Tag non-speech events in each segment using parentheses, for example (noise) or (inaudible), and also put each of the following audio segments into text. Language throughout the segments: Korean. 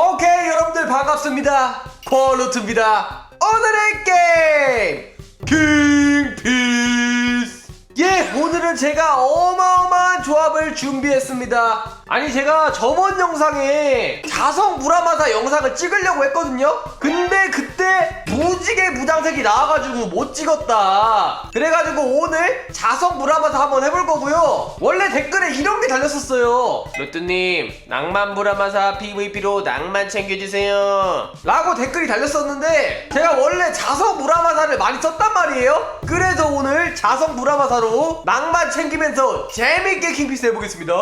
오케이 여러분들 반갑습니다. 폴루트입니다. 오늘의 게임! 킹피스 예 오늘은 제가 어마어마한 조합을 준비했습니다. 아니 제가 저번 영상에 자석 무라마사 영상을 찍으려고 했거든요? 근데 그때 무지개 무장색이 나와가지고 못 찍었다. 그래가지고 오늘 자석 무라마사 한번 해볼 거고요. 원래 댓글에 이런 게 달렸었어요. 로뚜님 낭만 무라마사 PVP로 낭만 챙겨주세요. 라고 댓글이 달렸었는데 제가 원래 자석 무라마사를 많이 썼단 말이에요. 그래서 오늘 자석 무라마사로 낭만 챙기면서 재밌게 킹피스 해보겠습니다.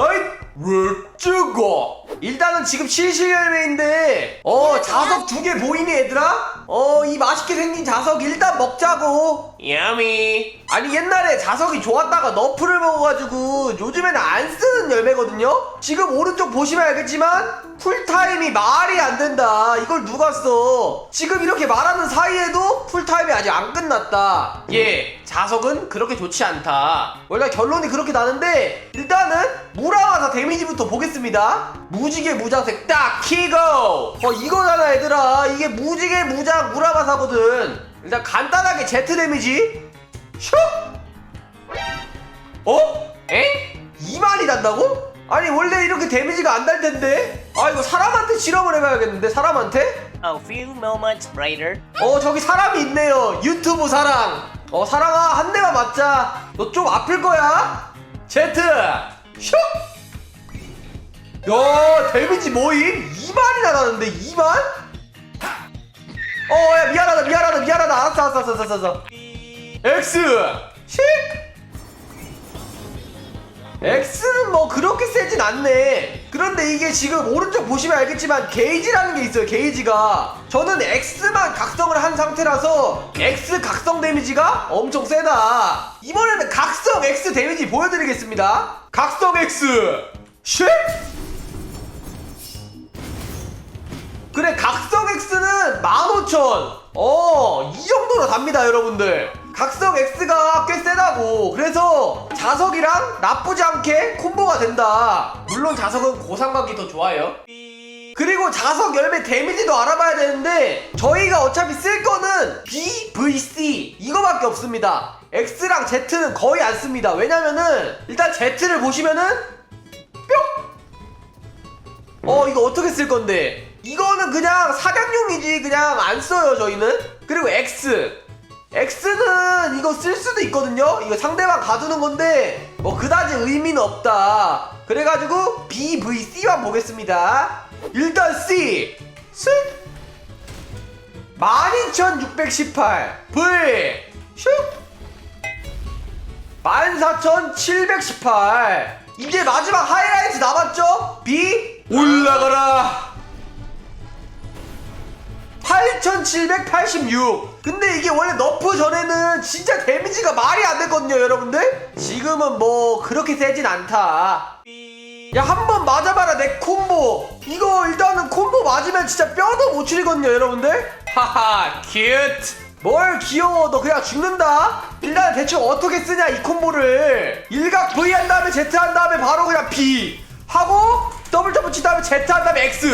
렛츠고. 일단은 지금 실실 열매인데 어 자석 두 개 보이니 얘들아? 어 이 맛있게 생긴 자석 일단 먹자고. 야미 아니 옛날에 자석이 좋았다가 너프를 먹어가지고 요즘에는 안 쓰는 열매거든요? 지금 오른쪽 보시면 알겠지만 쿨타임이 말이 안 된다. 이걸 누가 써? 지금 이렇게 말하는 사이에도 쿨타임이 아직 안 끝났다. 예 자석은 그렇게 좋지 않다 원래 결론이 그렇게 나는데 일단은 무라와사 데미지부터 보겠습니다 무지개 무장색 딱 키고 어 이거잖아 얘들아 이게 무지개 무장 무라마사거든 일단 간단하게 제트 데미지 슉 어? 에? 2만이 난다고? 아니 원래 이렇게 데미지가 안 날 텐데 아 이거 사람한테 실험을 해봐야겠는데 사람한테? A few moments later. 어 저기 사람이 있네요 유튜브 사랑 어 사랑아 한 대만 맞자 너 좀 아플 거야 제트 슉! 야 데미지 뭐임? 2만이나 나는데 2만? 어야 미안하다 미안하다 미안하다 알았어 알았어 알았어 알았어, X 식 X는 뭐 그렇게 세진 않네 그런데 이게 지금 오른쪽 보시면 알겠지만 게이지라는 게 있어요 게이지가. 저는 X만 각성을 한 상태라서 X 각성 데미지가 엄청 세다. 이번에는 각성 X 데미지 보여드리겠습니다. 각성 X. 식 그래 각성 X는 15,000 어, 이 정도로 답니다 여러분들. 각성 X가 꽤 세다고. 그래서 자석이랑 나쁘지 않게 콤보가 된다 물론 자석은 고상각이 더 좋아요. 그리고 자석 열매 데미지도 알아봐야 되는데 저희가 어차피 쓸 거는 BVC 이거밖에 없습니다. X랑 Z는 거의 안 씁니다. 왜냐면은 일단 Z를 보시면은 어 이거 어떻게 쓸 건데? 이거는 그냥 사냥용이지 그냥 안 써요 저희는. 그리고 X. X는 이거 쓸 수도 있거든요. 이거 상대방 가두는 건데 뭐 그다지 의미는 없다 그래가지고 BVC만 보겠습니다. 일단 C. 쓱12618 V. 슉. 14718 이제 마지막 하이라이트 남았죠? B? 올라가라 8786 근데 이게 원래 너프 전에는 진짜 데미지가 말이 안 됐거든요 여러분들. 지금은 뭐 그렇게 세진 않다. 야 한 번 맞아봐라 내 콤보. 이거 일단은 콤보 맞으면 진짜 뼈도 못 추리거든요 여러분들. 하하 큐트 뭘 귀여워. 너 그냥 죽는다? 일단 대충 어떻게 쓰냐 이 콤보를. 일각 V 한 다음에 Z 한 다음에 바로 그냥 B. 하고 더블 점프 친 다음에 Z 한 다음에 X.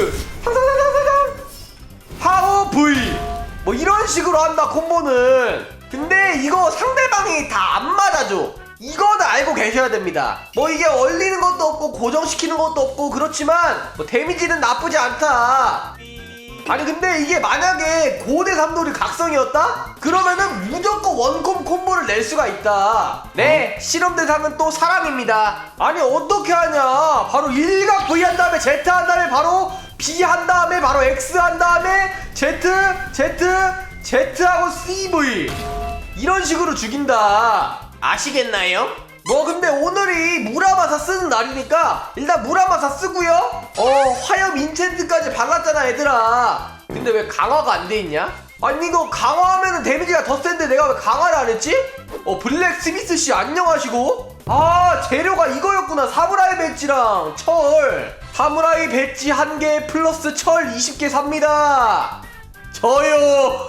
항상상상상상 하고 V 뭐 이런 식으로 한다 콤보는. 근데 이거 상대방이 다 안 맞아줘. 이거는 알고 계셔야 됩니다. 뭐 이게 얼리는 것도 없고 고정시키는 것도 없고 그렇지만 뭐 데미지는 나쁘지 않다. 아니 근데 이게 만약에 고대 삼돌이 각성이었다? 그러면은 무조건 원콤 콤보를 낼 수가 있다. 네 실험 대상은 또 사람입니다. 아니 어떻게 하냐? 바로 일각 V 한 다음에 Z 한 다음에 바로 B 한 다음에 바로 X 한 다음에 Z Z Z하고 CV 이런 식으로 죽인다. 아시겠나요? 뭐 근데 오늘이 무라마사 쓰는 날이니까 일단 무라마사 쓰고요. 어 화염 인챈트까지 발랐잖아 얘들아. 근데 왜 강화가 안 돼 있냐? 아니 이거 강화하면은 데미지가 더 센데 내가 왜 강화를 안 했지? 어 블랙 스미스 씨 안녕하시고. 아 재료가 이거였구나. 사무라이 배지랑 철 사무라이 배지 한 개 플러스 철 20개 삽니다. 저요. (laughs)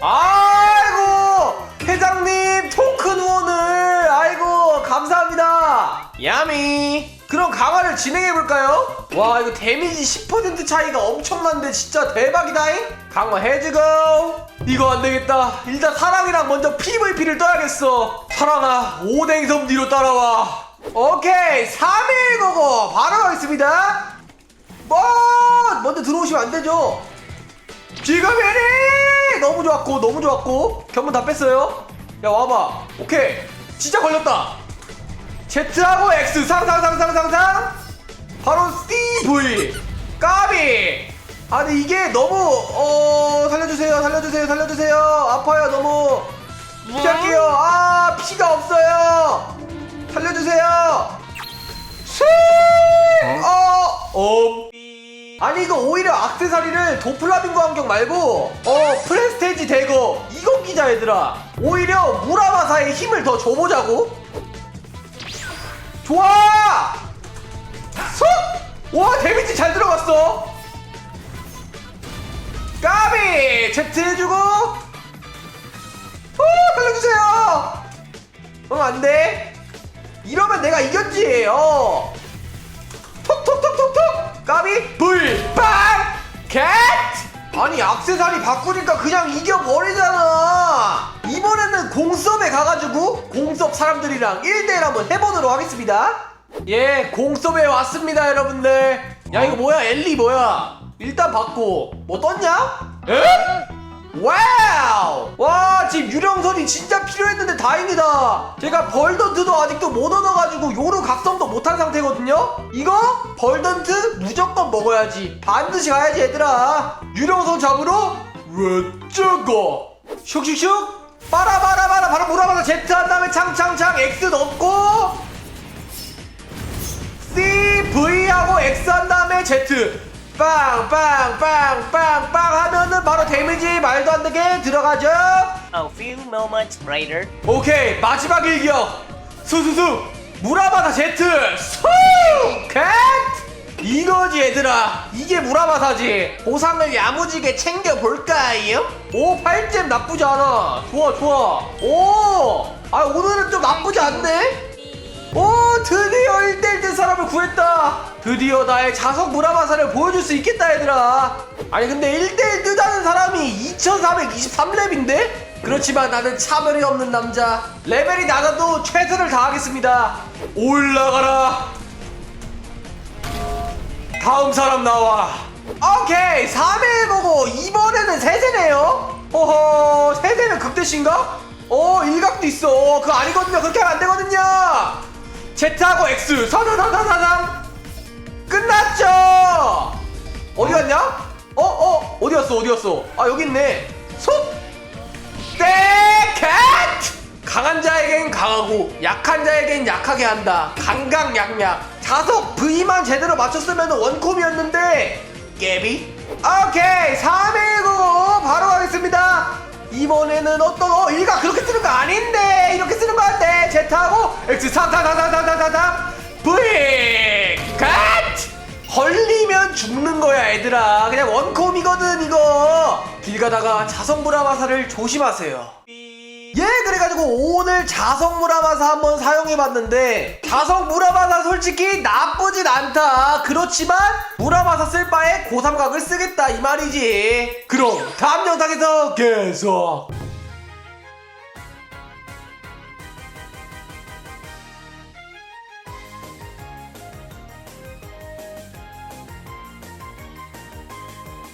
아이고 회장님 토큰 후원을. 아이고 감사합니다. 야미. 그럼 강화를 진행해 볼까요? 와 이거 데미지 10% 차이가 엄청난데 진짜 대박이다잉. 강화 해주고 이거 안 되겠다. 일단 사랑이랑 먼저 PVP를 떠야겠어. 사랑아 오뎅섬 뒤로 따라와 오케이 319고 바로 가겠습니다. 뭐 먼저 들어오시면 안 되죠? 지금이니 너무 좋았고 너무 좋았고. 견문 다 뺐어요. 야 와봐. 오케이. 진짜 걸렸다. Z하고 X. 상상상상상상. 바로 CV 까비. 아 근데 이게 너무 어 살려주세요 살려주세요 살려주세요. 아파요 너무. 피할게요. 아 피 아니 이거 오히려 악세사리를 도플라밍고 안경 말고 어 프레스테이지 대거. 이건 기자 얘들아. 오히려 무라마사의 힘을 더 줘보자고. 좋아! 쏙! 와 데미지 잘 들어갔어. 까비! Z 해주고. 후 살려주세요. 어 안돼. 이러면 내가 이겼지 어 까비 불빵 캣! 아니 악세사리 바꾸니까 그냥 이겨버리잖아. 이번에는 공섭에 가가지고 공섭 사람들이랑 1대1 한번 해보도록 하겠습니다. 예 공섭에 왔습니다 여러분들. 야 이거 뭐야? 엘리 뭐야? 일단 받고. 뭐 떴냐? 에? 와우! 와 지금 유령선이 진짜 필요했는데 다행이다. 제가 벌던트도 아직도 못 얻어가지고 요루 각성도 못한 상태거든요? 이거? 벌던트? 무조건 먹어야지. 반드시 가야지 얘들아. 유령선 잡으러 왼쪽어. 슉슉슉. 빠라바라바라 바로 몰아봐서 Z 한 다음에 창창창. X 넣고. C V하고 X 한 다음에 Z 빵빵빵빵빵 하면은 바로 데미지 말도 안 되게 들어가죠? A few moments later. 오케이 마지막 일격 수수수 무라바다 제트 수! 캣! 이거지 얘들아. 이게 무라바사지. 보상을 야무지게 챙겨볼까요? 오 8잼 나쁘지 않아. 좋아 좋아. 오 아 오늘은 좀 나쁘지 않네 오 드디어 1대1 된 사람을 구했다. 드디어 나의 자석 무라바사를 보여줄 수 있겠다 얘들아. 아니 근데 1대1 뜨다는 사람이 2423렙인데? 그렇지만 나는 차별이 없는 남자. 레벨이 낮아도 최선을 다하겠습니다. 올라가라. 다음 사람 나와. 오케이 3일 보고 이번에는 세세네요. 호호 세세는 극대신가? 어 일각도 있어. 어, 그거 아니거든요. 그렇게 하면 안 되거든요 Z하고 X. 사사사사사상 끝났죠? 어디 갔냐? 어? 어? 어디 갔어 어디 갔어? 아 여기 있네. 속 떼캣! 강한 자에겐 강하고 약한 자에겐 약하게 한다. 강강약약 자석 V만 제대로 맞췄으면 원콤이었는데 깨비? 오케이 319 바로 가겠습니다 이번에는 어떤 어 일가 그렇게 쓰는 거 아닌데 이렇게 쓰는 거 같대 Z하고 X 3 4 4 4 4 4 4 4 V 갓 걸리면 죽는 거야 얘들아. 그냥 원콤이거든 이거. 길 가다가 자성무라마사를 조심하세요 예 그래가지고 오늘 자성무라마사 한번 사용해봤는데 자성무라마사 솔직히 나쁘진 않다. 그렇지만 무라마사 쓸 바에 고삼각을 쓰겠다 이 말이지. 그럼 다음 영상에서 계속